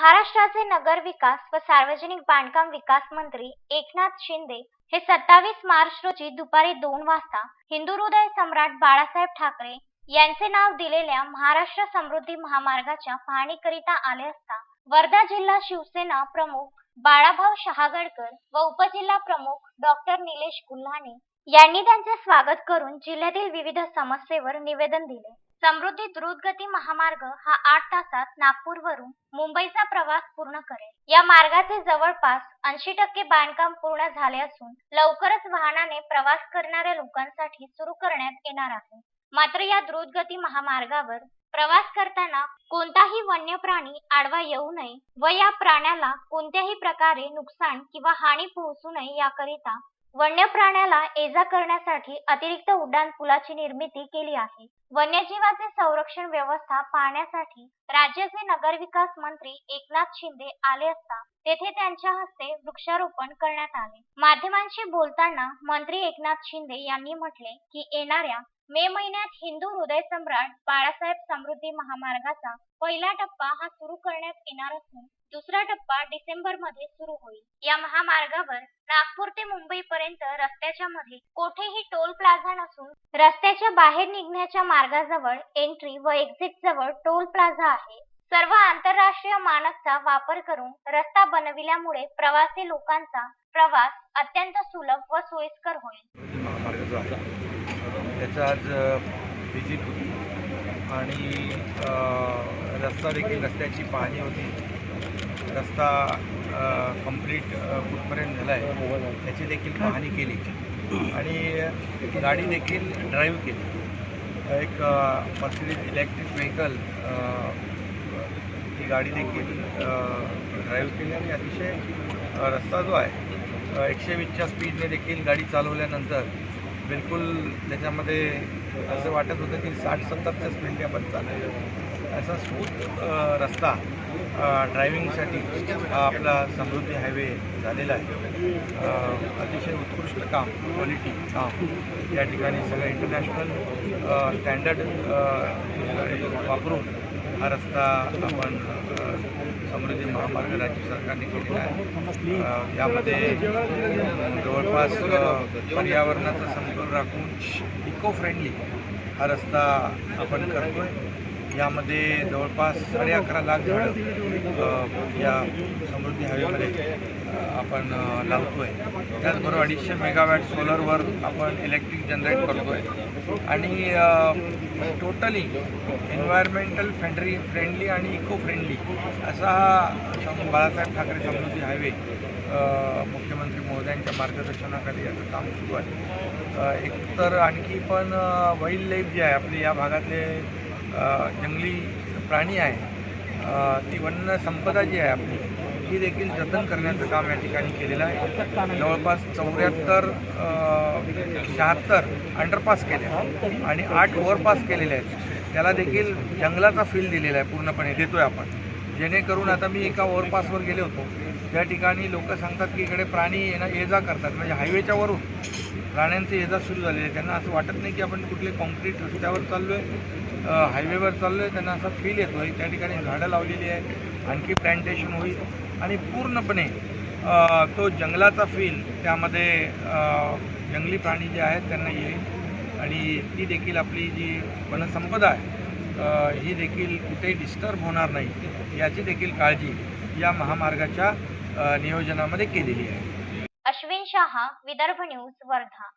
महाराष्ट्राचे नगर विकास व सार्वजनिक बांधकाम विकास मंत्री एकनाथ शिंदे हे सत्तावीस मार्च रोजी दुपारी दोन वाजता हिंदू हृदय सम्राट बाळासाहेब ठाकरे यांचे नाव दिलेल्या महाराष्ट्र समृद्धी महामार्गाच्या पाहणीकरिता आले असता वर्धा जिल्हा शिवसेना प्रमुख बाळाभाऊ शहागडकर व उपजिल्हा प्रमुख डॉक्टर निलेश गुल्हाने यांनी त्यांचे स्वागत करून जिल्ह्यातील विविध समस्येवर निवेदन दिले. समृद्धी द्रुतगती महामार्ग हा आठ तासात नागपूरवरून मुंबईचा प्रवास पूर्ण करेल. या मार्गाचे जवळपास ऐंशी टक्के बांधकाम पूर्ण झाले असून लवकरच वाहनाने प्रवास करणाऱ्या लोकांसाठी सुरू करण्यात येणार आहे. मात्र या द्रुतगती महामार्गावर प्रवास करताना कोणताही वन्य प्राणी आडवा येऊ नये व या प्राण्याला कोणत्याही प्रकारे नुकसान किंवा हानी पोहोचू नये याकरिता वन्य प्राण्याला एजा करण्यासाठी अतिरिक्त उड्डाण पुलाची निर्मिती केली आहे. वन्यजीवाचे संरक्षण व्यवस्था पाहण्यासाठी राज्याचे नगरविकास मंत्री एकनाथ शिंदे आले असता तेथे त्यांच्या हस्ते वृक्षारोपण करण्यात आले. माध्यमांशी बोलताना मंत्री एकनाथ शिंदे यांनी म्हटले की येणाऱ्या मे महिन्यात हिंदू हृदय सम्राट बाळासाहेब समृद्धी महामार्गाचा पहिला टप्पा हा सुरू करण्यात येणार असून दुसरा टप्पा डिसेंबरमध्ये सुरू होईल. या महामार्गावर नागपूर ते मुंबई पर्यंत रस्त्याच्या मध्ये कोठेही टोल प्लाझा नसून रस्त्याच्या बाहेर निघण्याच्या मार्गाजवळ एंट्री व एक्झिट जवळ टोल प्लाझा आहे. सर्व आंतरराष्ट्रीय मानकचा वापर करून रस्ता बनविल्यामुळे प्रवासी लोकांचा प्रवास अत्यंत सुलभ व सोयीस्कर होईल. त्याचा आज विजिट होती. आणि रस्ता देखील रस्त्याची पाहणी होती. रस्ता कंप्लीट कुठपर्यंत झाला आहे त्याची देखील पाहणी केली. आणि गाडी देखील ड्राईव्ह केली. एक मर्सिडीज इलेक्ट्रिक व्हेकल ती गाडी देखील ड्राईव्ह केली आणि अतिशय रस्ता जो आहे एकशे वीसच्या स्पीडने देखील गाडी चालवल्यानंतर बिलकुल त्याच्यामध्ये असं वाटत होतं की साठ सत्तरच्या स्पीडने आपण चाललेलो असा स्मूथ रस्ता ड्रायव्हिंगसाठी आपला समृद्धी हायवे झालेला आहे. अतिशय उत्कृष्ट काम क्वालिटी काम. या ठिकाणी सगळं इंटरनॅशनल स्टँडर्ड वापरून हा रस्ता आपण समृद्धी महामार्ग राज्य सरकारने केलेला आहे. यामध्ये जवळपास पर्यावरणाचा समतोल राखून इको फ्रेंडली हा रस्ता आपण करतोय. यामध्ये जवळपास साडे अकरा लाख झाडं या समृद्धी हायवेमध्ये आपण लावतो आहे त्याचबरोबर अडीचशे मेगावॅट सोलरवर आपण इलेक्ट्रिक जनरेट करतो आहे आणि टोटली एन्व्हायरमेंटल फ्रेंडली फ्रेंडली आणि इको फ्रेंडली असा हा बाळासाहेब ठाकरे समृद्धी हायवे मुख्यमंत्री महोदयांच्या मार्गदर्शनाखाली याचं काम सुरू आहे. एकतर आणखी पण वाईल्ड लाईफ जी आहे आपली या भागातले जंगली प्राणी आहे. ती वन्य संपदा जी आहे आपली ती देखील जतन करण्याचं काम या ठिकाणी केलेलं आहे. जवळपास चौऱ्याहत्तर शहात्तर अंडरपास केले आणि आठ ओव्हरपास केलेले आहेत. त्याला देखील जंगलाचा फील दिलेला आहे पूर्णपणे देतोय आपण. जेणेकरून आता मी एका ओव्हरपासवर गेले होतो. त्या ठिकाणी लोक सांगतात की इकडे प्राणी येणं ये जा करतात. म्हणजे हायवेच्या वरून प्राण्यांचे ये जा सुरू झालेले आहे त्यांना असं वाटत नाही की आपण कुठले कॉन्क्रीट रस्त्यावर चाललो आहे हायवेवर चाललो आहे त्यांना असा फील येतो आहे त्या ठिकाणी झाडं लावलेली आहे आणखी प्लॅन्टेशन होईल. आणि पूर्णपणे तो जंगलाचा फील त्यामध्ये जंगली प्राणी जे आहेत त्यांना येईल. आणि ती देखील आपली जी वनसंपदा आहे ही देखील कुठेही डिस्टर्ब होणार नाही. याची देखील काळजी या महामार्गाच्या नियोजनामध्ये केलेली आहे. अश्विन शहा विदर्भ न्यूज वर्धा.